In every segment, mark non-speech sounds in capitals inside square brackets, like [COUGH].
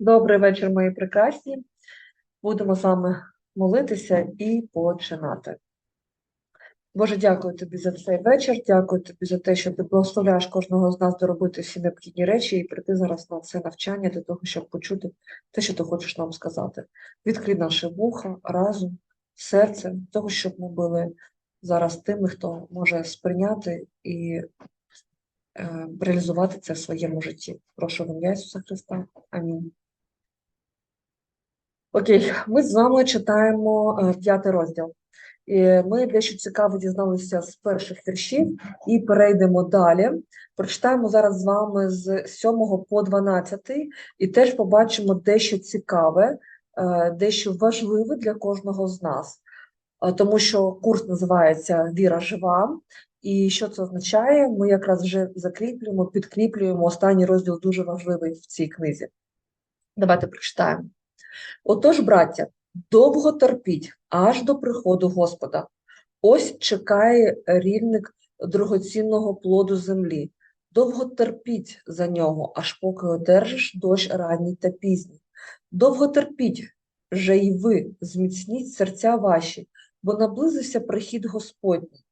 Добрий вечір, мої прекрасні. Будемо з вами молитися і починати. Боже, дякую тобі за цей вечір. Дякую тобі за те, що ти благословляєш кожного з нас доробити всі необхідні речі і прийти зараз на це навчання для того, щоб почути те, що ти хочеш нам сказати. Відкрий наше вуха, разум, серце, для того, щоб ми були зараз тими, хто може сприйняти і е, реалізувати це в своєму житті. Прошу в ім'я Ісуса Христа. Амінь. Окей, ми з вами читаємо е, п'ятий розділ. І ми дещо цікаво дізналися з перших віршів і перейдемо далі. Прочитаємо зараз з вами з 7 по 12 і теж побачимо дещо цікаве, е, дещо важливе для кожного з нас. Е, Тому що курс називається Віра жива. І що це означає? Ми якраз вже закріплюємо, підкріплюємо останній розділ дуже важливий в цій книзі. Давайте прочитаємо. Отож, браття, довго терпіть аж до приходу Господа. Ось чекає рівник дорогоцінного плоду землі. Довго терпіть за нього, аж поки одержиш дощ ранній та пізній. Довго терпіть же й ви, зміцніть серця ваші, бо наблизився прихід Господній.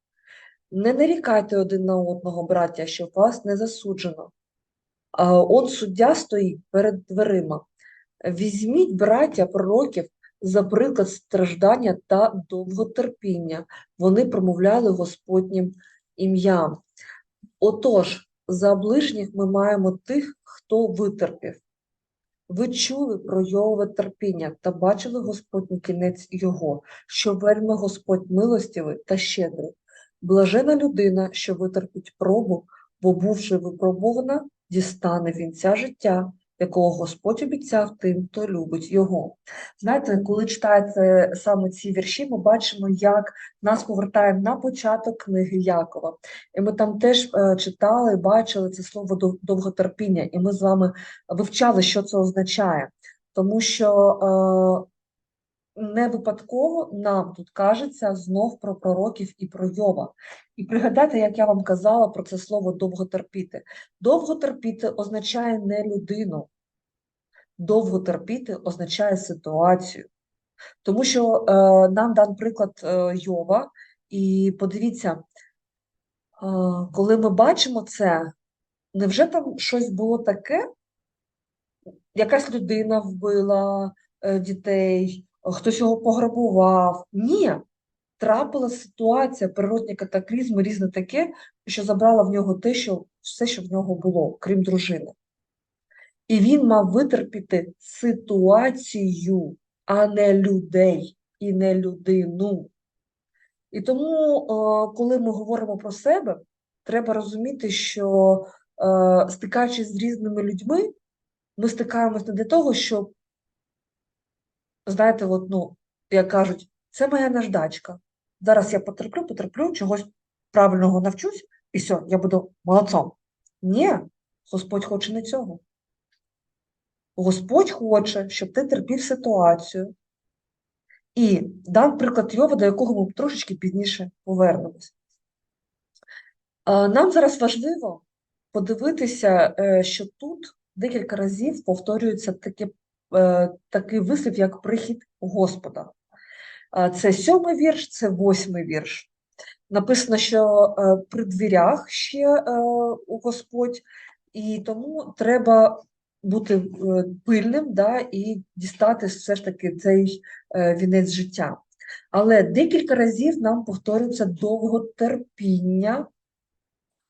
Не нарікайте один на одного, браття, щоб вас не засуджено. А Он суддя стоїть перед дверима. Візьміть, браття, пророків за приклад страждання та довготерпіння. Вони промовляли Господнім ім'ям. Отож, за ближніх ми маємо тих, хто витерпів. Ви чули про Йове терпіння та бачили Господній кінець його, що вельми Господь милостивий та щедрий. Блажена людина, що витерпить пробу, бо, бувши випробувана, дістане вінця життя, якого Господь обіцяв тим, хто любить його. Знаєте, коли читаєте саме ці вірші, ми бачимо, як нас повертає на початок книги Якова. І ми там теж е, читали, бачили це слово довготерпіння, і ми з вами вивчали, що це означає. Тому що е, не випадково нам тут кажеться знов про пророків і про Йова. І пригадайте, як я вам казала про це слово довго терпіти. Довго терпіти означає не людину. Довго терпіти означає ситуацію. Тому що е, нам дан приклад е, Йова, і подивіться, е, коли ми бачимо це, невже там щось було таке? Якась людина вбила е, дітей, хтось його пограбував. Ні, трапилася ситуація, природні катаклізми, різне таке, що забрала в нього те, що все, що в нього було, крім дружини. І він мав витерпіти ситуацію, а не людей і не людину. І тому, е, коли ми говоримо про себе, треба розуміти, що е, стикаючись з різними людьми, ми стикаємось не для того, щоб, знаєте, от, ну, як кажуть, це моя наждачка. Зараз я потерплю, потерплю, чогось правильного навчусь, і все, я буду молодцом. Ні, Господь хоче не цього. Господь хоче, щоб ти терпів ситуацію. І дам приклад Йова, до якого ми трошечки пізніше повернемось. Нам зараз важливо подивитися, е, що тут декілька разів повторюється таке, е, такий вислів, як прихід Господа. Це сьомий вірш, це восьмий вірш. Написано, що е, при дверях ще е, Господь, і тому треба бути е, пильним да, і дістати все ж таки цей е, вінець життя. Але декілька разів нам повторюється довготерпіння,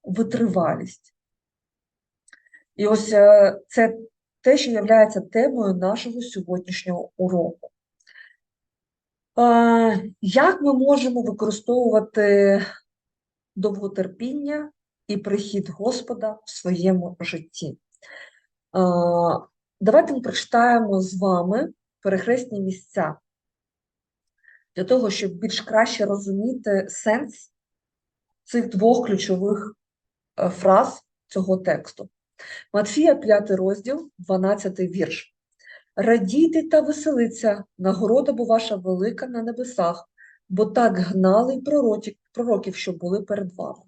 витривалість. І ось е, це те, що є темою нашого сьогоднішнього уроку. Як ми можемо використовувати довготерпіння і прихід Господа в своєму житті? Давайте ми прочитаємо з вами перехресні місця для того, щоб більш краще розуміти сенс цих двох ключових е, фраз цього тексту. Матфія, 5 розділ, 12 вірш. Радійте та веселиться, нагорода бо ваша велика на небесах, бо так гнали пророків, що були перед вами.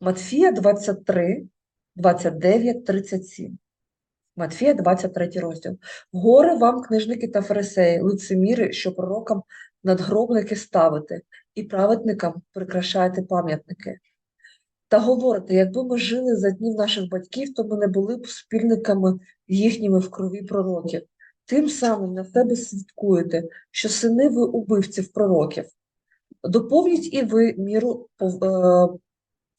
Матфія 23, 29, 37. Матфія, 23 розділ. Горе вам, книжники та фарисеї, лицеміри, що пророкам надгробники ставите, і праведникам прикрашаєте пам'ятники. Та говорите, якби ми жили за днів наших батьків, то ми не були б спільниками їхніми в крові пророків. Тим самим на себе свідкуєте, що сини ви убивців пророків. Доповніть і ви міру е,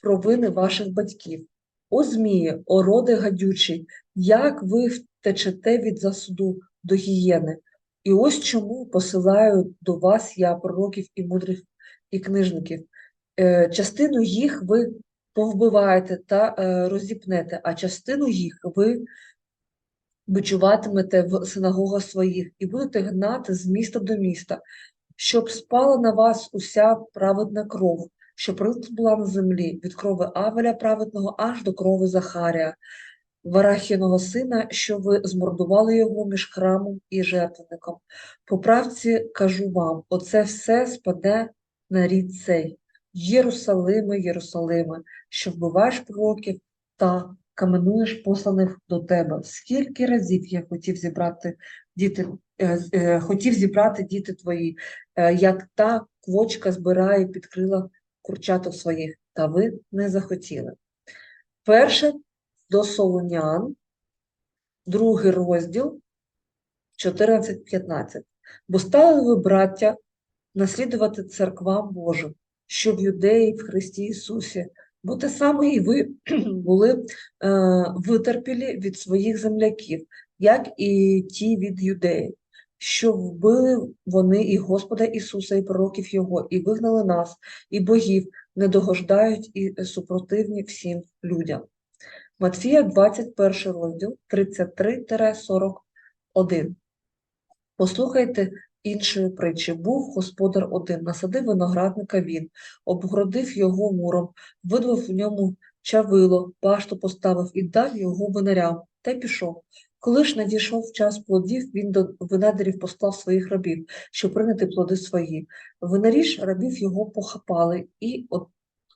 провини ваших батьків. О змії, о роди гадючий, як ви втечете від засуду до гієни. І ось чому посилаю до вас я пророків і мудрих і книжників. Е, частину їх ви повбиваєте та е, розіпнете, а частину їх ви бичуватимете в синагогах своїх і будете гнати з міста до міста, щоб спала на вас уся праведна кров, що була на землі від крови Авеля праведного аж до крови Захарія, Варахіного сина, що ви змордували його між храмом і жертвенником. По правці кажу вам, оце все спаде на рід цей. Єрусалиме, Єрусалиме, що вбиваєш пророків та каменуєш посланих до тебе. Скільки разів я хотів зібрати діти, е, е, хотів зібрати діти твої, е, як та квочка збирає під крила курчаток своїх, та ви не захотіли. Перше до Солонян, другий розділ, 14-15. Бо стали ви, браття, наслідувати церквам Божим, що в юдеї в Христі Ісусі, бо те саме і ви [CLEARS THROAT] були е, витерпілі від своїх земляків, як і ті від юдеї, що вбили вони і Господа Ісуса, і пророків Його, і вигнали нас, і богів, не догождають і супротивні всім людям. Матфія, 21 розділ, 33-41. Послухайте іншої притчі. Був господар один, насадив виноградника він, обгородив його муром, видвив в ньому чавило, башту поставив і дав його винарям, та пішов. Коли ж надійшов час плодів, він до винарів послав своїх рабів, щоб прийняти плоди свої. Винарі ж рабів його похапали і од-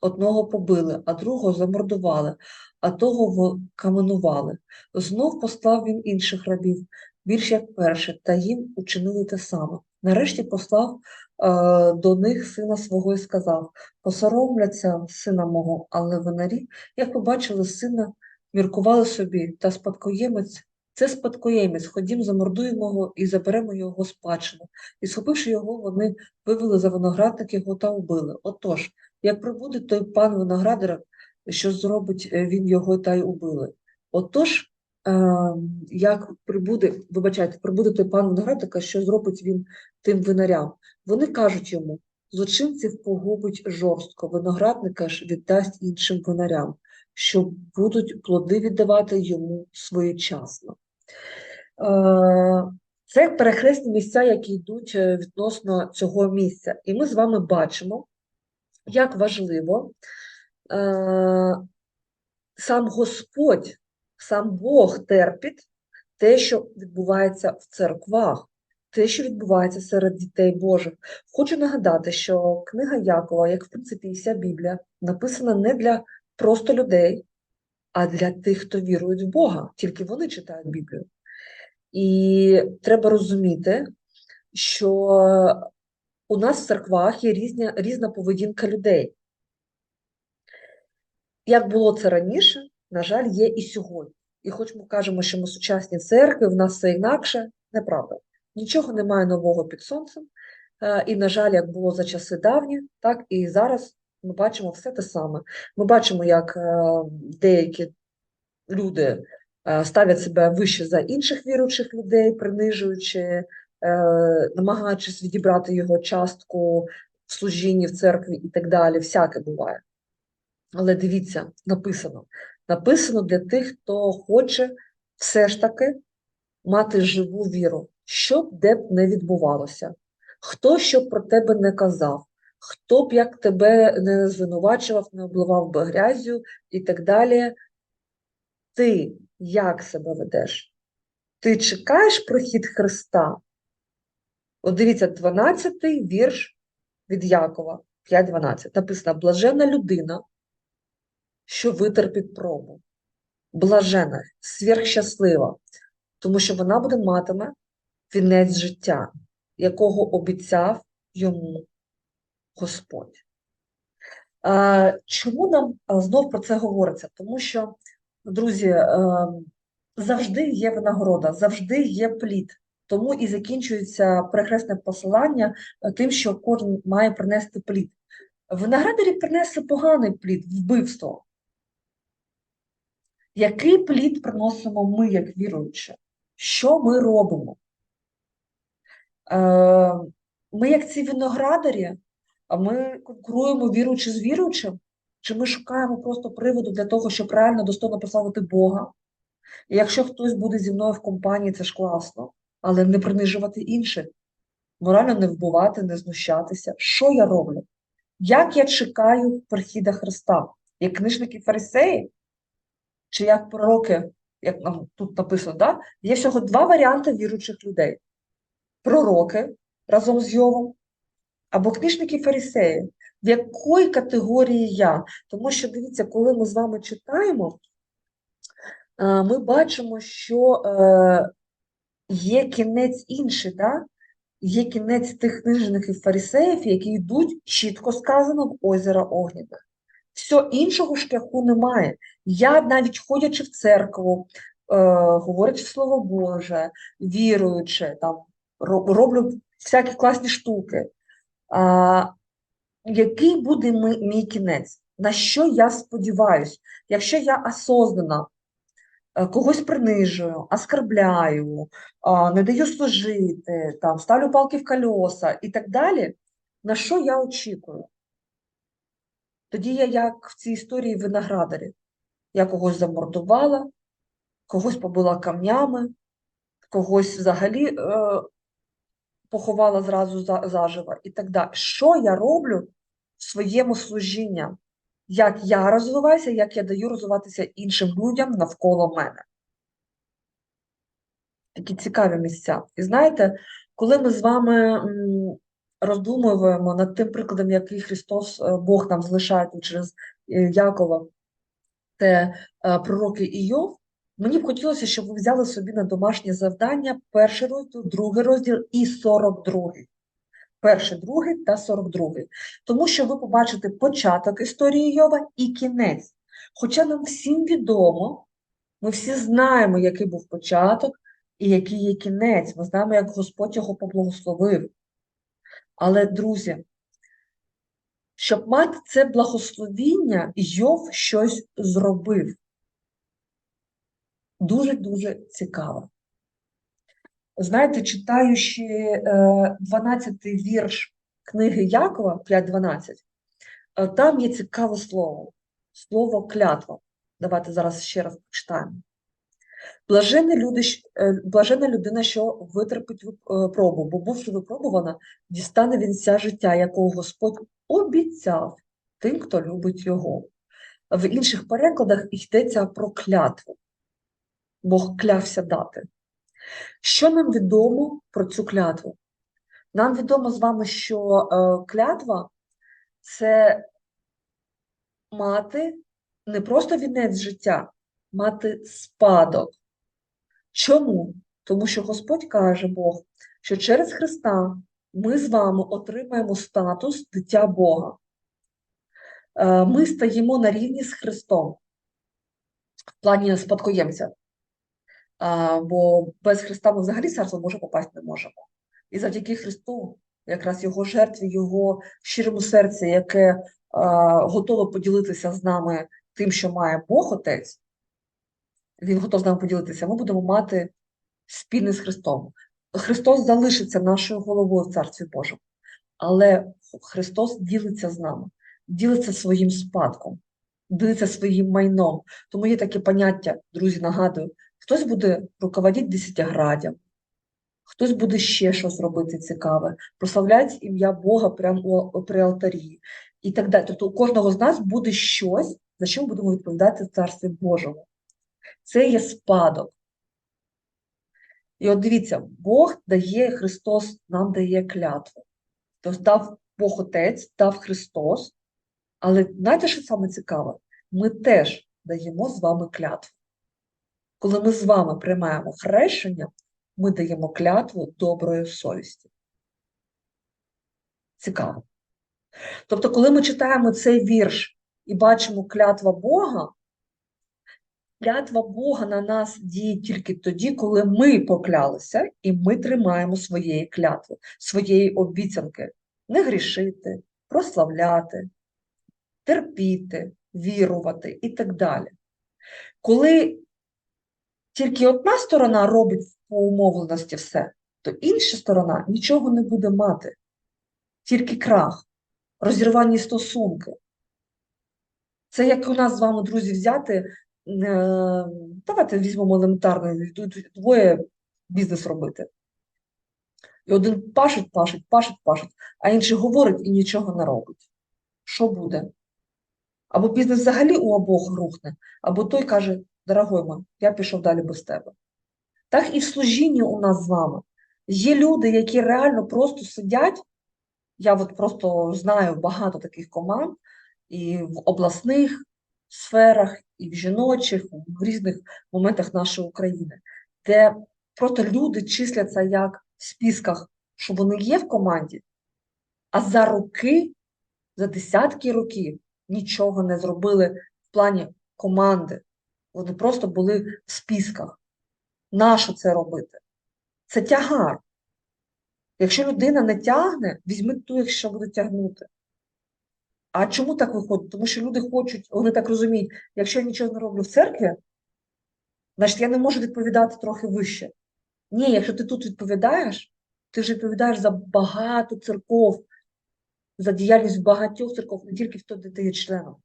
одного побили, а другого замордували, а того каменували. Знов послав він інших рабів, більш як перше, та їм учинили те саме. Нарешті послав е, до них сина свого і сказав: Посоромляться сина мого, але винарі, як побачили сина, міркували собі, та спадкоємець. Це спадкоємець, ходім, замордуємо його і заберемо його спадщину. І схопивши його, вони вивели за виноградник його та убили. Отож, як прибуде той пан виноградар, що зробить е, він його та й убили. Отож, е, як прибуде, вибачайте, прибуде той пан виноградника, що зробить він тим винарям? Вони кажуть йому, злочинців погубить жорстко, виноградника ж віддасть іншим винарям, що будуть плоди віддавати йому своєчасно. Е, Це перехресні місця, які йдуть е, відносно цього місця. І ми з вами бачимо, як важливо е, сам Господь, сам Бог терпить те, що відбувається в церквах, те, що відбувається серед дітей Божих. Хочу нагадати, що книга Якова, як в принципі і вся Біблія, написана не для просто людей, а для тих, хто вірують в Бога. Тільки вони читають Біблію. І треба розуміти, що у нас в церквах є різня, різна поведінка людей. Як було це раніше, на жаль, є і сьогодні. І хоч ми кажемо, що ми сучасні церкви, в нас все інакше, неправда. Нічого немає нового під сонцем. Е, І, на жаль, як було за часи давні, так і зараз ми бачимо все те саме. Ми бачимо, як е, деякі люди е, ставлять себе вище за інших віруючих людей, принижуючи, е, намагаючись відібрати його частку в служінні в церкві і так далі. Всяке буває. Але дивіться, написано. Написано для тих, хто хоче все ж таки мати живу віру, що б де б не відбувалося, хто що про тебе не казав, хто б як тебе не звинувачував, не обливав би грязю і так далі. Ти як себе ведеш? Ти чекаєш прохід Христа? От дивіться, 12-й вірш від Якова, 5.12. Написано: блаженна людина, що витерпить пробу. блажена, сверхщаслива, тому що вона буде матиме вінець життя, якого обіцяв йому Господь. Чому нам знов про це говориться? Тому що, друзі, е, завжди є винагорода, завжди є плід. Тому і закінчується перехресне посилання е, тим, що кожен має принести плід. Виноградарі принесли поганий плід, вбивство. Який плід приносимо ми, як віруючі? Що ми робимо? Е, Ми, як ці виноградарі, а ми конкуруємо віруючи з віруючим? Чи ми шукаємо просто приводу для того, щоб реально достойно прославити Бога? І якщо хтось буде зі мною в компанії, це ж класно, але не принижувати інших, морально не вбивати, не знущатися. Що я роблю? Як я чекаю прихіда Христа? Як книжники фарисеї? Чи як пророки, як нам тут написано, да? є всього два варіанти віруючих людей: пророки разом з Йовом, або книжники фарисеї. В якої категорії я? Тому що дивіться, коли ми з вами читаємо, е, ми бачимо, що е, є кінець інший, да? є кінець тих книжників фарисеїв, які йдуть, чітко сказано, в озеро Огнєве. Все іншого шляху немає. Я навіть ходячи в церкву, е, говорячи Слово Боже, віруючи, там, роблю всякі класні штуки. А, Який буде мій, мій кінець? На що я сподіваюся? Якщо я осознано е, когось принижую, оскорбляю, не даю служити, там, ставлю палки в колеса і так далі, на що я очікую? Тоді я, як в цій історії виноградарі, я когось замордувала, когось побила камнями, когось взагалі е, поховала зразу заживо і так далі. Що я роблю в своєму служінні? Як я розвиваюся, як я даю розвиватися іншим людям навколо мене? Такі цікаві місця. І знаєте, коли ми з вами роздумуємо над тим прикладом, який Христос е, Бог нам залишає через е, Якова, це е, пророки Іов, Мені б хотілося, щоб ви взяли собі на домашнє завдання перший розділ, другий розділ і 42. Перший, другий та 42. Тому що ви побачите початок історії Йова і кінець. Хоча нам всім відомо, ми всі знаємо, який був початок і який є кінець. Ми знаємо, як Господь його поблагословив. Але, друзі, щоб мати це благословіння, Йов щось зробив дуже-дуже цікаво. Знаєте, читаючи 12-й е, вірш книги Якова 5.12, е, там є цікаве слово, слово клятва. Давайте зараз ще раз почитаємо. Блажена, люди, е, блажена людина, що витерпить пробу, бо бувши випробувана, дістане вінця життя, якого Господь обіцяв тим, хто любить його. В інших перекладах йдеться про клятву. Бог клявся дати. Що нам відомо про цю клятву? Нам відомо з вами, що е, клятва це мати не просто вінець життя, мати спадок. Чому? Тому що Господь каже Бог, що через Христа ми з вами отримаємо статус дитя Бога. Е, ми стаємо на рівні з Христом в плані спадкоємця бо без Христа ми взагалі царство Боже попасть не можемо. І завдяки Христу, якраз Його жертві, Його щирому серці, яке готове поділитися з нами тим, що має Бог Отець, Він готов з нами поділитися, ми будемо мати спільний з Христом. Христос залишиться нашою головою в Царстві Божому, але Христос ділиться з нами, ділиться своїм спадком, ділиться своїм майном. Тому є таке поняття, друзі, нагадую, Хтось буде руководити десятиграддям, хтось буде ще щось робити цікаве, прославляти ім'я Бога прямо при алтарі і так далі. Тобто у кожного з нас буде щось, за що ми будемо відповідати Царстві Божому. Це є спадок. І от дивіться, Бог дає Христос, нам дає клятву. Тобто дав Бог Отець, дав Христос. Але знаєте, що саме цікаве? Ми теж даємо з вами клятву. Коли ми з вами приймаємо хрещення, ми даємо клятву доброї совісті. Цікаво. Тобто, коли ми читаємо цей вірш і бачимо клятва Бога, клятва Бога на нас діє тільки тоді, коли ми поклялися і ми тримаємо своєї клятви, своєї обіцянки не грішити, прославляти, терпіти, вірувати і так далі. Коли тільки одна сторона робить по умовленості все, то інша сторона нічого не буде мати, тільки крах, розірвані стосунки. Це як у нас з вами, друзі, взяти, е, давайте візьмемо елементарно, двоє бізнес робити. І один пашить, пашить, пашить, пашить, а інший говорить і нічого не робить. Що буде? Або бізнес взагалі у обох рухне, або той каже, дорогой мой, я пішов далі без тебе. Так і в служінні у нас з вами. Є люди, які реально просто сидять. Я от просто знаю багато таких команд і в обласних сферах, і в жіночих, в різних моментах нашої України, де просто люди числяться як в списках, що вони є в команді, а за роки, за десятки років нічого не зробили в плані команди. Вони просто були в списках. Нащо це робити? Це тягар. Якщо людина не тягне, візьми ту, якщо буде тягнути. А чому так виходить? Тому що люди хочуть, вони так розуміють, якщо я нічого не роблю в церкві, значить я не можу відповідати трохи вище. Ні, якщо ти тут відповідаєш, ти вже відповідаєш за багато церков, за діяльність багатьох церков, не тільки в той, де ти є членом.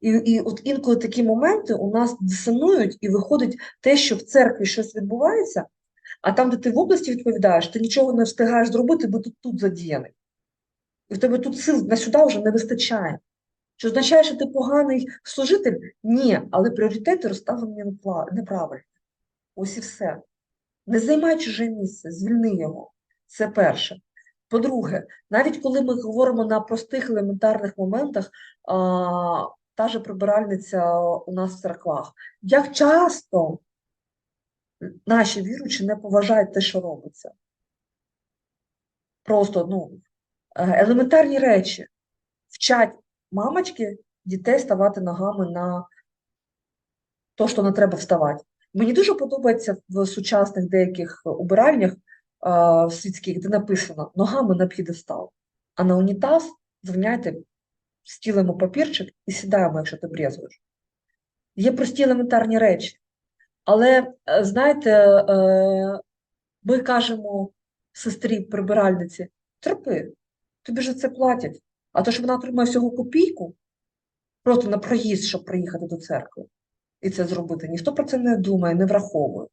І, і от інколи такі моменти у нас дисонують, і виходить те, що в церкві щось відбувається, а там, де ти в області відповідаєш, ти нічого не встигаєш зробити, бо ти тут задіяний. І в тебе тут сил на сюди вже не вистачає. Чи означає, що ти поганий служитель? Ні, але пріоритети розставлені неправильно. Ось і все. Не займай чуже місце, звільни його. Це перше. По-друге, навіть коли ми говоримо на простих елементарних моментах, та же прибиральниця у нас в церквах, як часто наші віруючі не поважають те, що робиться. Просто ну, е, елементарні речі. Вчать мамочки дітей ставати ногами на то, що не треба вставати. Мені дуже подобається в сучасних деяких убиральнях а, світських, де написано ногами на п'єдестал, а на унітаз звиняйте, стілимо папірчик і сідаємо, якщо ти брезуєш. Є прості елементарні речі. Але, е, знаєте, е, ми кажемо сестрі прибиральниці, терпи, тобі ж це платять. А то, що вона отримує всього копійку, просто на проїзд, щоб приїхати до церкви і це зробити, ніхто про це не думає, не враховує.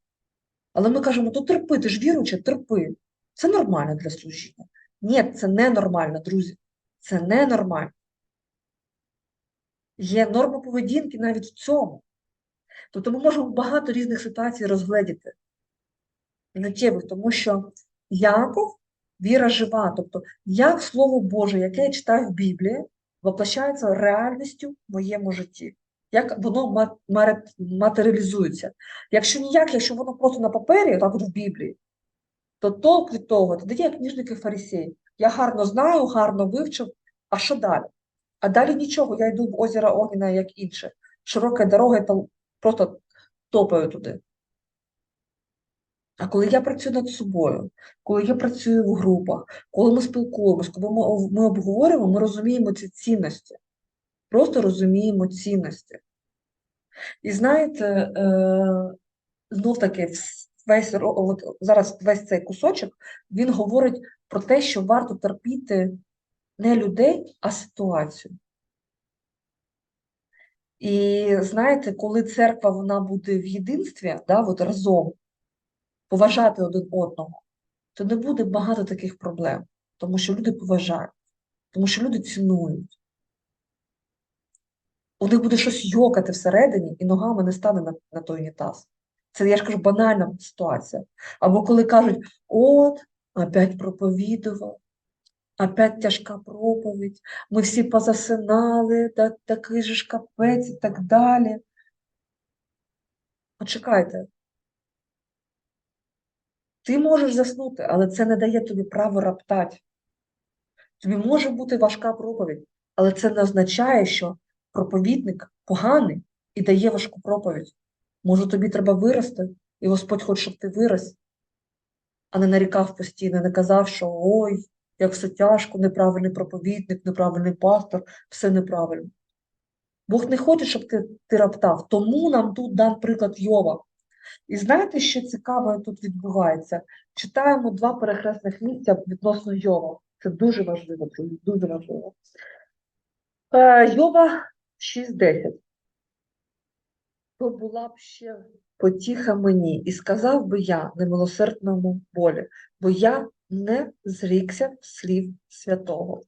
Але ми кажемо, то терпи, ти ж віруюча, терпи. Це нормально для служіння. Ні, це не нормально, друзі. Це не нормально. Є норма поведінки навіть в цьому. Тобто ми можемо багато різних ситуацій розгледіти життєвих, тому що Яков віра жива. Тобто, як Слово Боже, яке я читаю в Біблії, воплощається реальністю в моєму житті. Як воно матеріалізується. Якщо ніяк, якщо воно просто на папері, так от в Біблії, то толк від того, тоді як книжники фарисеї. Я гарно знаю, гарно вивчив, а що далі? А далі нічого, я йду в озеро Огіна, як інше. Широка дорога, і просто топаю туди. А коли я працюю над собою, коли я працюю в групах, коли ми спілкуємося, коли ми, ми обговорюємо, ми розуміємо ці цінності. Просто розуміємо цінності. І знаєте, е, знов таки, весь, от зараз весь цей кусочок, він говорить про те, що варто терпіти не людей, а ситуацію. І знаєте, коли церква вона буде в єдинстві, да, от разом поважати один одного, то не буде багато таких проблем, тому що люди поважають, тому що люди цінують. У них буде щось йокати всередині, і ногами не стане на, на той унітаз. Це, я ж кажу, банальна ситуація. Або коли кажуть, от, опять проповідував, опять тяжка проповідь, ми всі позасинали, та, такий же ж капець і так далі. Почекайте, Ти можеш заснути, але це не дає тобі право раптати. Тобі може бути важка проповідь, але це не означає, що проповідник поганий і дає важку проповідь. Може, тобі треба вирости, і Господь хоче, щоб ти вирос, а не нарікав постійно, не казав, що ой, як все тяжко, неправильний проповідник, неправильний пастор, все неправильно. Бог не хоче, щоб ти, ти раптав. Тому нам тут дан приклад Йова. І знаєте, що цікаве тут відбувається? Читаємо два перехресних місця відносно Йова. Це дуже важливо, друзі, дуже важливо. Е, Йова 6.10. То була б ще потіха мені, і сказав би я немилосердному болі, бо я не зрікся слів святого.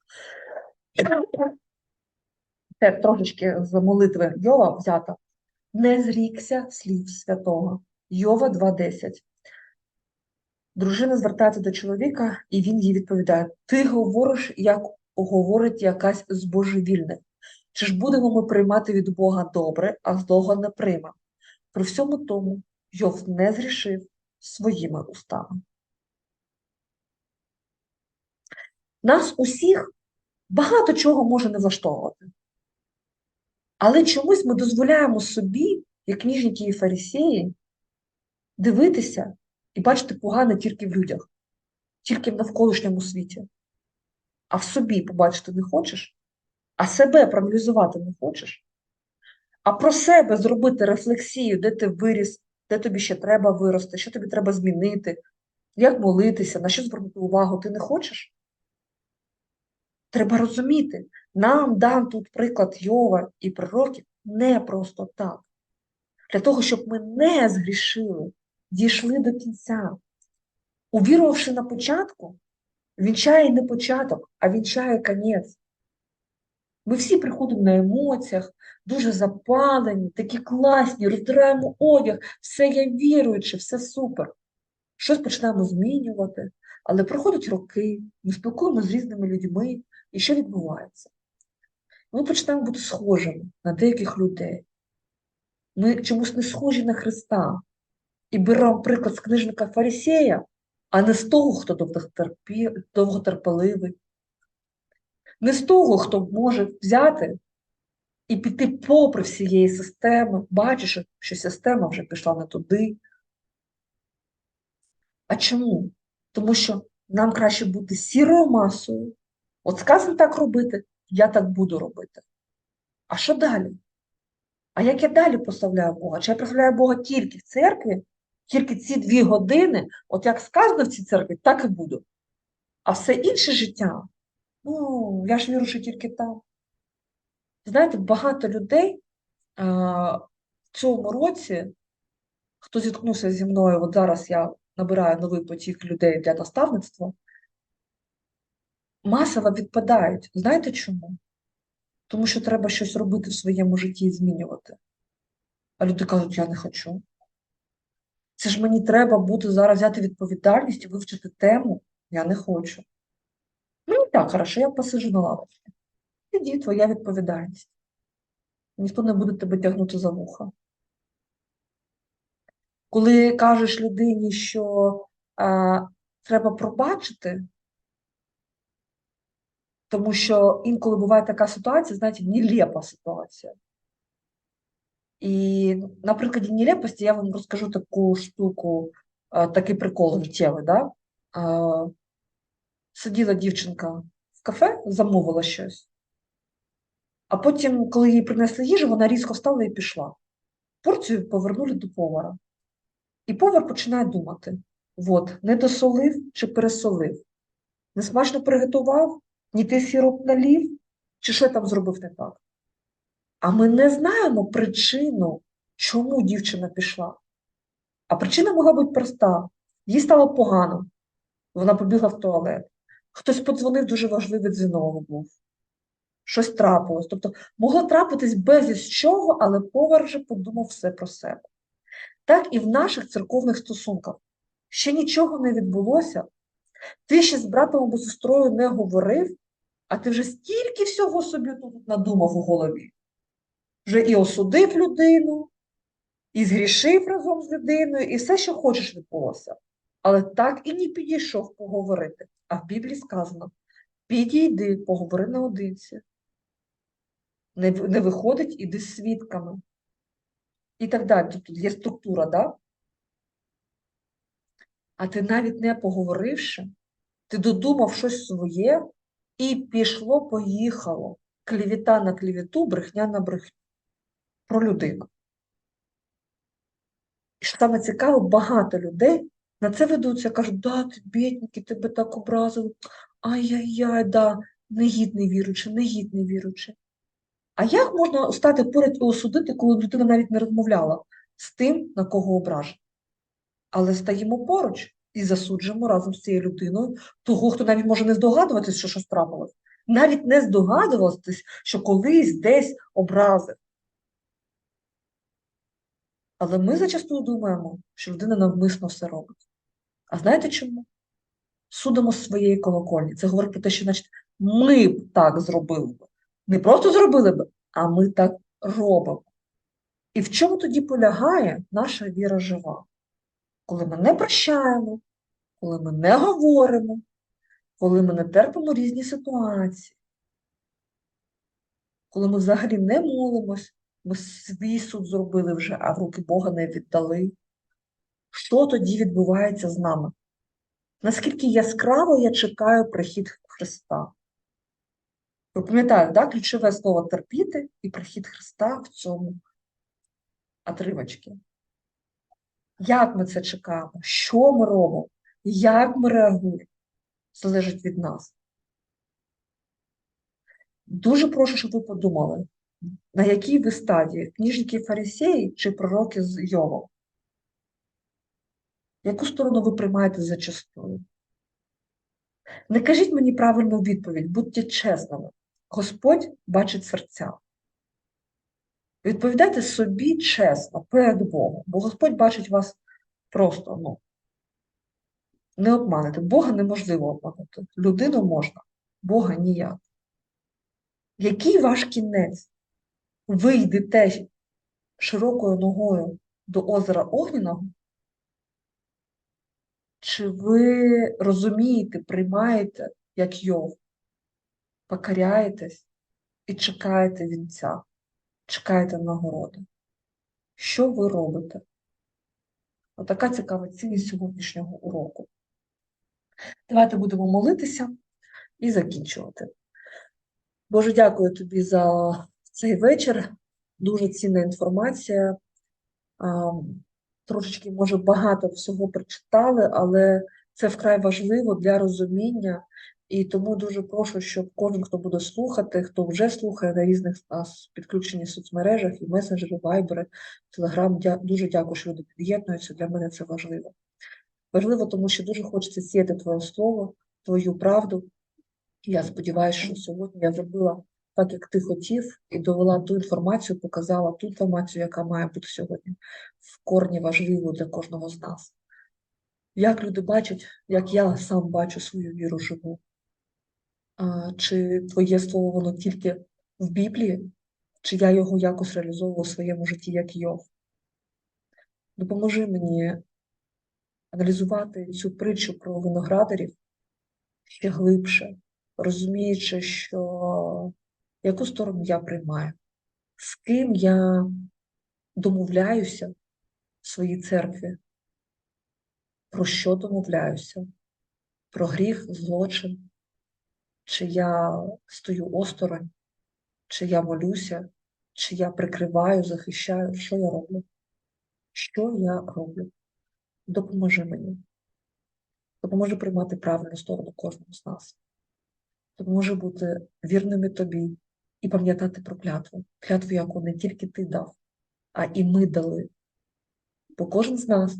Це трошечки з молитви Йова взято. Не зрікся слів святого. Йова 2.10. Дружина звертається до чоловіка, і він їй відповідає: Ти говориш, як говорить якась з божевільних. Чи ж будемо ми приймати від Бога добре, а злого не приймемо? При всьому тому Йов не зрішив своїми устами. Нас усіх багато чого може не влаштовувати. Але чомусь ми дозволяємо собі, як книжники і фарисеї, дивитися і бачити погане тільки в людях, тільки в навколишньому світі. А в собі побачити не хочеш, а себе проаналізувати не хочеш, а про себе зробити рефлексію, де ти виріс, де тобі ще треба вирости, що тобі треба змінити, як молитися, на що звернути увагу, ти не хочеш? Треба розуміти, нам дан тут приклад Йова і пророків не просто так. Для того, щоб ми не згрішили, дійшли до кінця. Увірувавши на початку, вінчає не початок, а вінчає конець. Ми всі приходимо на емоціях, дуже запалені, такі класні, роздираємо одяг, все я віруючи, все супер. Щось починаємо змінювати, але проходять роки, ми спілкуємося з різними людьми, і що відбувається? Ми починаємо бути схожими на деяких людей. Ми чомусь не схожі на Христа. І беремо приклад з книжника Фарисея, а не з того, хто довготерпеливий, не з того, хто може взяти і піти попри всієї системи, бачиш, що система вже пішла не туди. А чому? Тому що нам краще бути сірою масою. От сказано так робити, я так буду робити. А що далі? А як я далі прославляю Бога? Чи я прославляю Бога тільки в церкві, тільки ці дві години, от як сказано в цій церкві, так і буду. А все інше життя, ну, я ж вірю, що тільки там. Знаєте, багато людей а, в цьому році, хто зіткнувся зі мною, от зараз я набираю новий потік людей для наставництва, масово відпадають. Знаєте чому? Тому що треба щось робити в своєму житті і змінювати. А люди кажуть, я не хочу. Це ж мені треба буде зараз взяти відповідальність і вивчити тему. Я не хочу. Мені так, хорошо, я посиджу на лавочці. Іди, твоя відповідальність. Ніхто не буде тебе тягнути за вуха. Коли кажеш людині, що а, треба пробачити, тому що інколи буває така ситуація, знаєте, нелепа ситуація. І на прикладі нелепості я вам розкажу таку штуку, такий прикол життєвий. Да? Сиділа дівчинка в кафе, замовила щось, а потім, коли їй принесли їжу, вона різко встала і пішла. Порцію повернули до повара. І повар починає думати: от, не досолив чи пересолив, несмачно приготував, ні ти сіроп налів, чи що там зробив не так. А ми не знаємо причину, чому дівчина пішла. А причина могла бути проста: їй стало погано, вона побігла в туалет. Хтось подзвонив дуже важливий дзвінок був. Щось трапилось. Тобто могло трапитись без чого, але повар вже подумав все про себе. Так і в наших церковних стосунках. Ще нічого не відбулося. Ти ще з братом або сестрою не говорив, а ти вже стільки всього собі тут надумав у голові. Вже і осудив людину, і згрішив разом з людиною, і все, що хочеш відбулося. але так і не підійшов поговорити. А в Біблії сказано: підійди, поговори наодинці. Не, не виходить, іди з свідками. І так далі. Тобто є структура, да? А ти навіть не поговоривши, ти додумав щось своє і пішло, поїхало. Клівіта на клівіту, брехня на брехню. Про людину. І що саме цікаво, багато людей на це ведуться, кажуть, да, ти бідненький, тебе так образили. Ай-яй-яй, да, негідний віручий, негідний віручий. А як можна стати поряд і осудити, коли людина навіть не розмовляла з тим, на кого ображена? Але стаємо поруч і засуджуємо разом з цією людиною того, хто навіть може не здогадуватись, що щось трапилось. Навіть не здогадуватись, що колись десь образив. Але ми зачасту думаємо, що людина навмисно все робить. А знаєте чому? Судимо своєї колокольні. Це говорить про те, що значить, ми б так зробили б. Не просто зробили б, а ми так робимо. І в чому тоді полягає наша віра жива? Коли ми не прощаємо, коли ми не говоримо, коли ми не терпимо різні ситуації, коли ми взагалі не молимось, ми свій суд зробили вже, а в руки Бога не віддали. Що тоді відбувається з нами? Наскільки яскраво я чекаю прихід Христа? Ви пам'ятаєте, да? ключове слово терпіти і прихід Христа в цьому отривочці. Як ми це чекаємо? Що ми робимо? Як ми реагуємо? Залежить від нас. Дуже прошу, щоб ви подумали, на якій ви стадії? Книжники фарисеї чи пророки з Йова? Яку сторону ви приймаєте зачастую? Не кажіть мені правильну відповідь, будьте чесними. Господь бачить серця. Відповідайте собі чесно, перед Богом, бо Господь бачить вас просто, ну, не обманете. Бога неможливо обманути. Людину можна, Бога ніяк. Який ваш кінець? Ви йдете широкою ногою до озера Огняного? Чи ви розумієте, приймаєте, як Йов, покоряєтесь і чекаєте вінця, чекаєте нагороди? Що ви робите? Отака цікава цінність сьогоднішнього уроку. Давайте будемо молитися і закінчувати. Боже, дякую тобі за цей вечір. Дуже цінна інформація. Трошечки, може, багато всього прочитали, але це вкрай важливо для розуміння. І тому дуже прошу, щоб кожен, хто буде слухати, хто вже слухає на різних нас підключені соцмережах і месенджери, вайбери, телеграм, дуже дякую, що люди під'єднуються. Для мене це важливо. Важливо, тому що дуже хочеться сіяти Твоє слово, Твою правду. Я сподіваюся, що сьогодні я зробила так, як ти хотів, і довела ту інформацію, показала ту інформацію, яка має бути сьогодні в корні важливою для кожного з нас. Як люди бачать, як я сам бачу свою віру живу? Чи твоє слово воно тільки в Біблії, чи я його якось реалізовував у своєму житті, як Йов? Допоможи мені аналізувати цю притчу про виноградарів ще глибше, розуміючи, що яку сторону я приймаю, з ким я домовляюся в своїй церкві, про що домовляюся, про гріх, злочин, чи я стою осторонь, чи я молюся, чи я прикриваю, захищаю, що я роблю? Що я роблю? Допоможи мені. Допоможи приймати правильну сторону кожному з нас. Допоможи бути вірними тобі і пам'ятати про клятву. Клятву, яку не тільки ти дав, а і ми дали. Бо кожен з нас,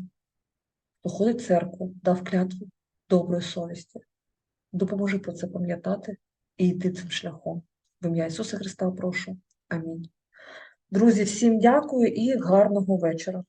хто ходить в церкву, дав клятву доброї совісті. Допоможи про це пам'ятати і йти цим шляхом. В ім'я Ісуса Христа прошу. Амінь. Друзі, всім дякую і гарного вечора.